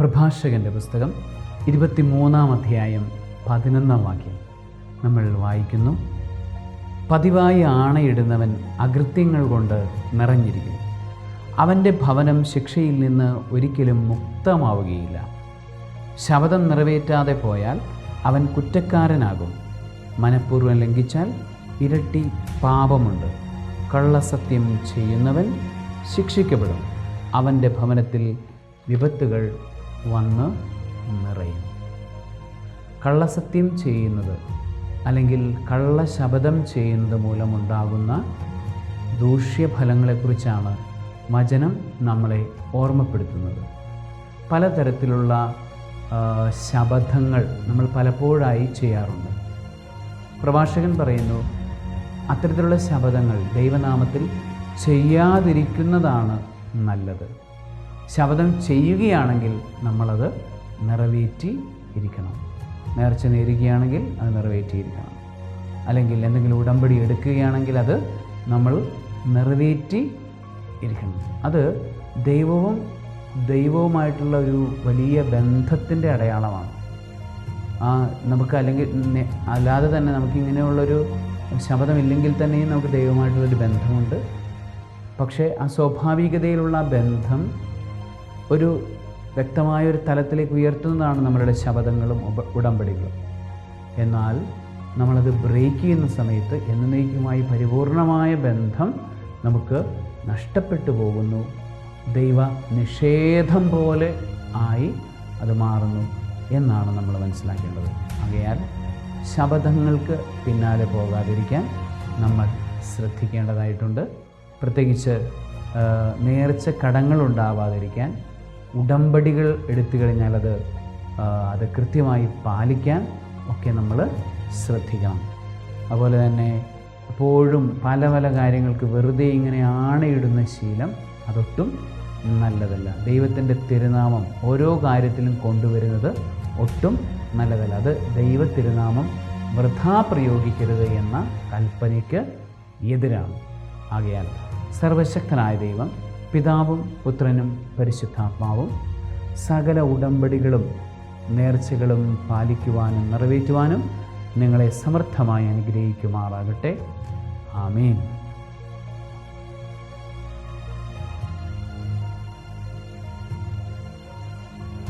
പ്രഭാഷകന്റെ പുസ്തകം ഇരുപത്തിമൂന്നാം അധ്യായം പതിനൊന്നാം വാക്യം നമ്മൾ വായിക്കുന്നു. പതിവായി ആണയിടുന്നവൻ അകൃത്യങ്ങൾ കൊണ്ട് നിറഞ്ഞിരിക്കും. അവന്റെ ഭവനം ശിക്ഷയിൽ നിന്ന് ഒരിക്കലും മുക്തമാവുകയില്ല. ശബദം നിറവേറ്റാതെ പോയാൽ അവൻ കുറ്റക്കാരനാകും. മനഃപൂർവം ലംഘിച്ചാൽ ഇരട്ടി പാപമുണ്ട്. കള്ളസത്യം ചെയ്യുന്നവൻ ശിക്ഷിക്കപ്പെടും. അവന്റെ ഭവനത്തിൽ വിപത്തുകൾ വന്ന് നിറയും. കള്ളസത്യം ചെയ്യുന്നത് അല്ലെങ്കിൽ കള്ളശബദം ചെയ്യുന്നത് മൂലമുണ്ടാകുന്ന ദൂഷ്യഫലങ്ങളെക്കുറിച്ചാണ് വചനം നമ്മളെ ഓർമ്മപ്പെടുത്തുന്നത്. പലതരത്തിലുള്ള ശബദങ്ങൾ നമ്മൾ പലപ്പോഴായി ചെയ്യാറുണ്ട്. പ്രഭാഷകൻ പറയുന്നു അത്തരത്തിലുള്ള ശബദങ്ങൾ ദൈവനാമത്തിൽ ചെയ്യാതിരിക്കുന്നതാണ് നല്ലത്. ശബദം ചെയ്യുകയാണെങ്കിൽ നമ്മളത് നിറവേറ്റി ഇരിക്കണം. നേർച്ച നേരുകയാണെങ്കിൽ അത് നിറവേറ്റിയിരിക്കണം അല്ലെങ്കിൽ എന്തെങ്കിലും ഉടമ്പടി എടുക്കുകയാണെങ്കിൽ അത് നമ്മൾ നിറവേറ്റി ഇരിക്കണം. അത് ദൈവവും ദൈവവുമായിട്ടുള്ള ഒരു വലിയ ബന്ധത്തിന്റെ അടയാളമാണ്. ആ നമുക്ക് അല്ലെങ്കിൽ അല്ലാതെ തന്നെ നമുക്ക് ഇങ്ങനെയുള്ളൊരു ശബ്ദമില്ലെങ്കിൽ തന്നെയും നമുക്ക് ദൈവമായിട്ടുള്ളൊരു ബന്ധമുണ്ട്. പക്ഷേ ആ സ്വാഭാവികതയിലുള്ള ബന്ധം ഒരു വ്യക്തമായ ഒരു തലത്തിലേക്ക് ഉയർത്തുന്നതാണ് നമ്മളുടെ ശബദങ്ങളും ഉടമ്പടികളും. എന്നാൽ നമ്മളത് ബ്രേക്ക് ചെയ്യുന്ന സമയത്ത് എന്നേക്കുമായി പരിപൂർണമായ ബന്ധം നമുക്ക് നഷ്ടപ്പെട്ടു പോകുന്നു. ദൈവ നിഷേധം പോലെ ആയി അത് മാറുന്നു എന്നാണ് നമ്മൾ മനസ്സിലാക്കേണ്ടത്. ആകയാൽ ശബദങ്ങൾക്ക് പിന്നാലെ പോകാതിരിക്കാൻ നമ്മൾ ശ്രദ്ധിക്കേണ്ടതായിട്ടുണ്ട്. പ്രത്യേകിച്ച് നേർച്ച കടങ്ങൾ ഉണ്ടാവാതിരിക്കാൻ ഉടമ്പടികൾ എടുത്തു കഴിഞ്ഞാൽ അത് അത് കൃത്യമായി പാലിക്കാൻ ഒക്കെ നമ്മൾ ശ്രദ്ധിക്കണം. അതുപോലെ തന്നെ എപ്പോഴും പല പല കാര്യങ്ങൾക്ക് വെറുതെ ഇങ്ങനെ ആണയിടുന്ന ശീലം അതൊട്ടും നല്ലതല്ല. ദൈവത്തിന്റെ തിരുനാമം ഓരോ കാര്യത്തിലും കൊണ്ടുവരുന്നത് ഒട്ടും നല്ലതല്ല. അത് ദൈവ തിരുനാമം വൃഥാ പ്രയോഗിക്കരുത് എന്ന കൽപ്പനയ്ക്ക് എതിരാണ്. ആകയാൽ സർവശക്തനായ ദൈവം പിതാവും പുത്രനും പരിശുദ്ധാത്മാവും സകല ഉടമ്പടികളും നേർച്ചകളും പാലിക്കുവാനും നിറവേറ്റുവാനും നിങ്ങളെ സമർത്ഥമായി അനുഗ്രഹിക്കുമാറാകട്ടെ. ആമേൻ.